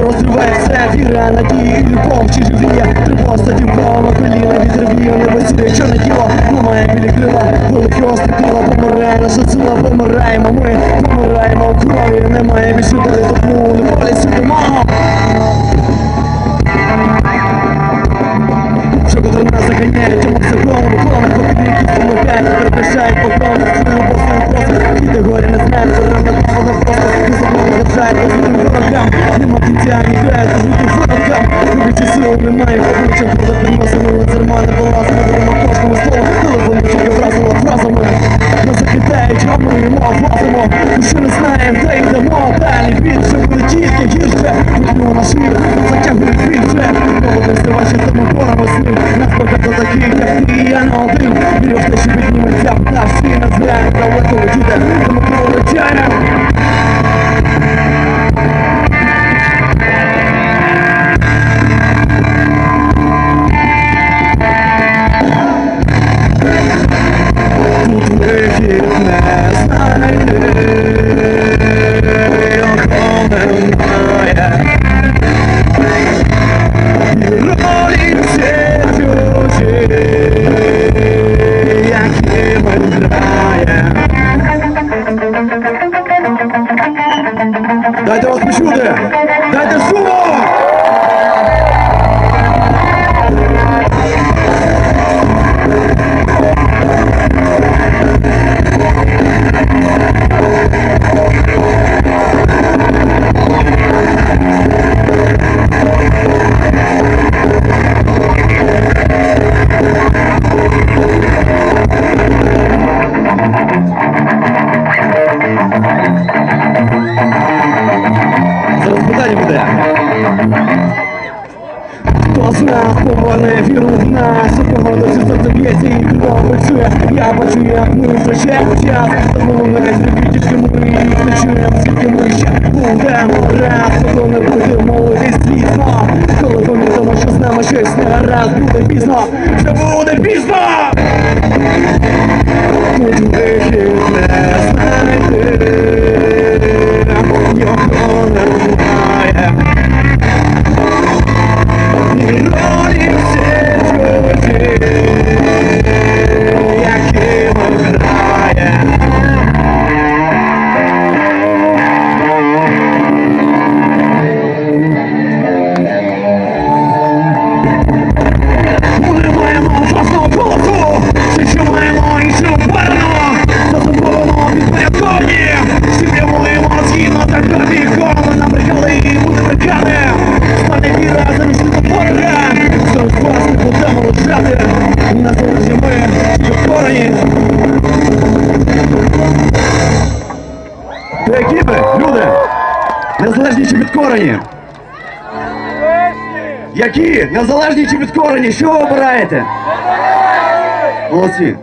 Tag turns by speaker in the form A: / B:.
A: розриває все, віра, надія любов, чи живіє Тривоса дівкова коліна, відрив'є сюди чорне тіло ламає білі крила, великі остекла, помирає наша сила, помираємо ми, помираємо в крові, немає більше коли тому не болісі немає. Що коли нас заганяють, тому законом, коли покидники помикають, перепишають покон, свою босну просто, іде горі не знає, що треба, що не просто, і забув, не як Питання буде. Хто з нас повоне віру в нас, у кого досі серце б'ється і кров чує, я бачу, як ми втрачаємо час, тому не любіть, ми їх не чуємо, скільки ми ще будемо. Раз, коли не будемо молитись світло, коли помітимо, що з нами щось не раз буде пізно, вже буде пізно! Стане віра замість ворога, зараз вас не ми підкорені. Які люди, незалежні чи підкорені? Які? Незалежні чи підкорені? Що ви обираєте? Молодці.